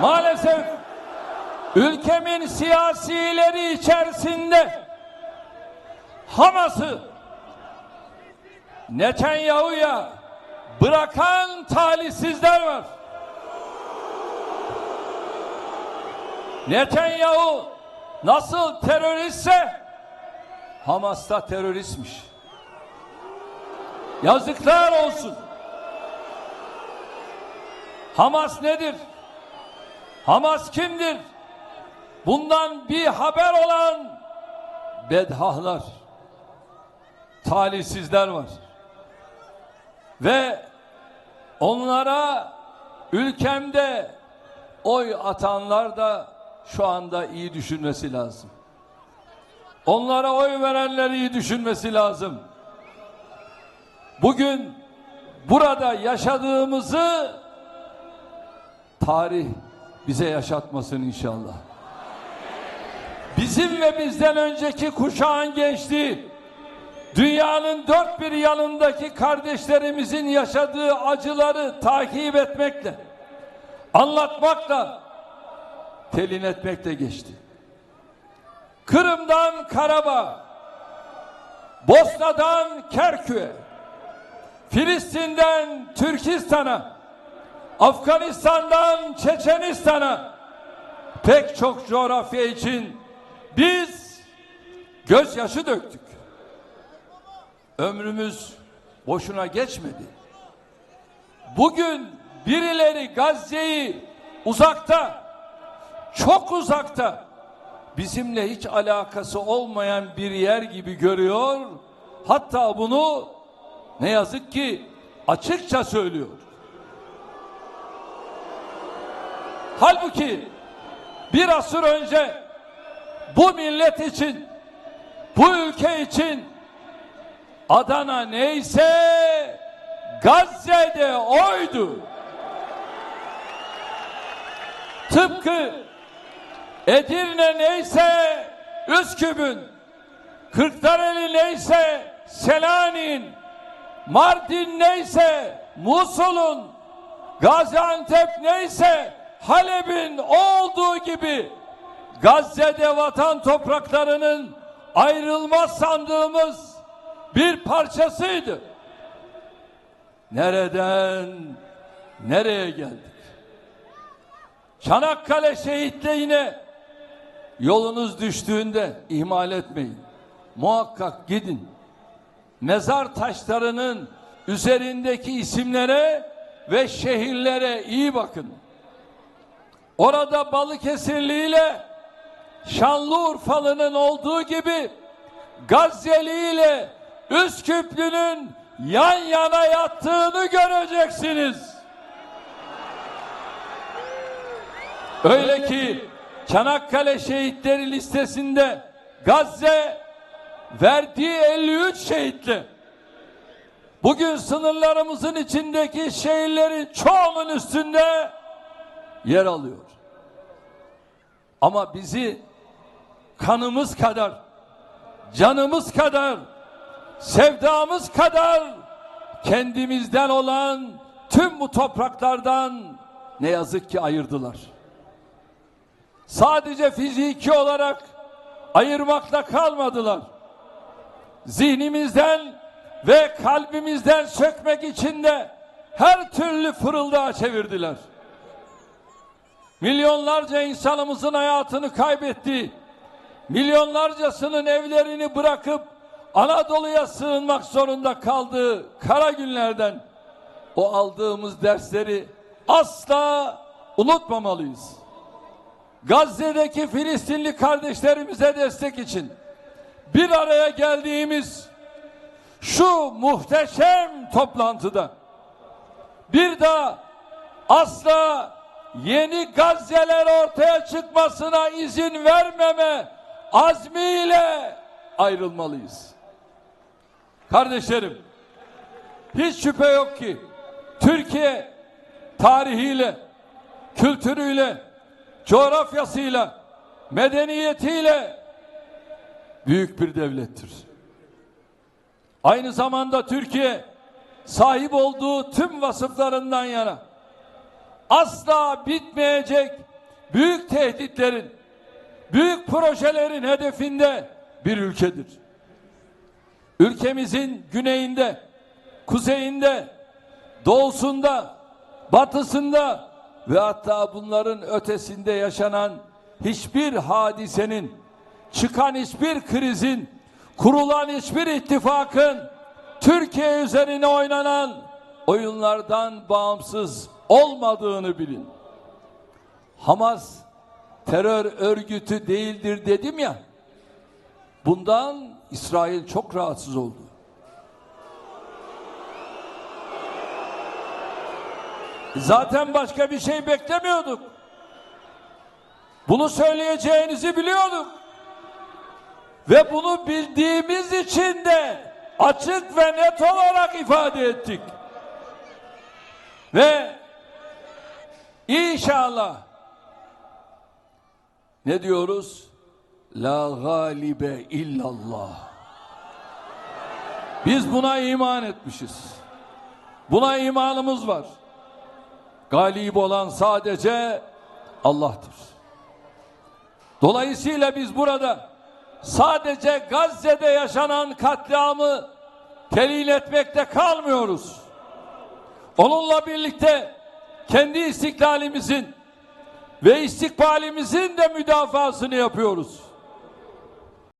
Maalesef ülkemin siyasileri içerisinde Hamas'ı Netanyahu'ya bırakan talihsizler var. Netanyahu nasıl teröristse Hamas da teröristmiş. Yazıklar olsun. Hamas nedir? Hamas kimdir? Bundan bir haber olan bedhahlar, talihsizler var. Ve onlara ülkemde oy atanlar da şu anda iyi düşünmesi lazım. Onlara oy verenler iyi düşünmesi lazım. Bugün burada yaşadığımızı tarih bize yaşatmasın inşallah. Bizim ve bizden önceki kuşağın gençliği dünyanın dört bir yanındaki kardeşlerimizin yaşadığı acıları takip etmekle, anlatmakla, telin etmekle geçti. Kırım'dan Karabağ, Bosna'dan Kerkük'e, Filistin'den Türkistan'a, Afganistan'dan Çeçenistan'a pek çok coğrafya için biz gözyaşı döktük. Ömrümüz boşuna geçmedi. Bugün birileri Gazze'yi uzakta, çok uzakta, bizimle hiç alakası olmayan bir yer gibi görüyor. Hatta bunu ne yazık ki açıkça söylüyor. Halbuki bir asır önce bu millet için, bu ülke için Adana neyse Gazze'de oydu. Tıpkı Edirne neyse Üsküp'ün, Kırklareli neyse Selanik'in, Mardin neyse Musul'un, Gaziantep neyse Halep'in olduğu gibi Gazze'de vatan topraklarının ayrılmaz sandığımız bir parçasıydı. Nereden nereye geldik? Çanakkale şehitliğine yolunuz düştüğünde ihmal etmeyin. Muhakkak gidin. Mezar taşlarının üzerindeki isimlere ve şehirlere iyi bakın. Orada Balıkesirli ile Şanlıurfalı'nın olduğu gibi Gazze'li ile Üsküplü'nün yan yana yattığını göreceksiniz. Öyle ki Çanakkale şehitleri listesinde Gazze verdiği 53 şehitle bugün sınırlarımızın içindeki şehirlerin çoğunun üstünde yer alıyor. Ama bizi kanımız kadar, canımız kadar, sevdamız kadar kendimizden olan tüm bu topraklardan ne yazık ki ayırdılar. Sadece fiziki olarak ayırmakla kalmadılar. Zihnimizden ve kalbimizden sökmek için de her türlü fırıldağa çevirdiler milyonlarca insanımızın hayatını kaybetti. Milyonlarcasının evlerini bırakıp Anadolu'ya sığınmak zorunda kaldığı kara günlerden o aldığımız dersleri asla unutmamalıyız. Gazze'deki Filistinli kardeşlerimize destek için bir araya geldiğimiz şu muhteşem toplantıda bir daha asla yeni Gazze'ler ortaya çıkmasına izin vermeme azmiyle ayrılmalıyız. Kardeşlerim, hiç şüphe yok ki Türkiye tarihiyle, kültürüyle, coğrafyasıyla, medeniyetiyle büyük bir devlettir. Aynı zamanda Türkiye sahip olduğu tüm vasıflarından yana asla bitmeyecek büyük tehditlerin, büyük projelerin hedefinde bir ülkedir. Ülkemizin güneyinde, kuzeyinde, doğusunda, batısında ve hatta bunların ötesinde yaşanan hiçbir hadisenin, çıkan hiçbir krizin, kurulan hiçbir ittifakın Türkiye üzerine oynanan oyunlardan bağımsız olmadığını bilin. Hamas terör örgütü değildir dedim ya. Bundan İsrail çok rahatsız oldu. Zaten başka bir şey beklemiyorduk. Bunu söyleyeceğinizi biliyorduk. Ve bunu bildiğimiz için de açık ve net olarak ifade ettik. Ve inşallah ne diyoruz? La galibe illallah. Biz buna iman etmişiz. Buna imanımız var. Galip olan sadece Allah'tır. Dolayısıyla biz burada sadece Gazze'de yaşanan katliamı telin etmekte kalmıyoruz. Onunla birlikte kendi istiklalimizin ve istikbalimizin de müdafasını yapıyoruz.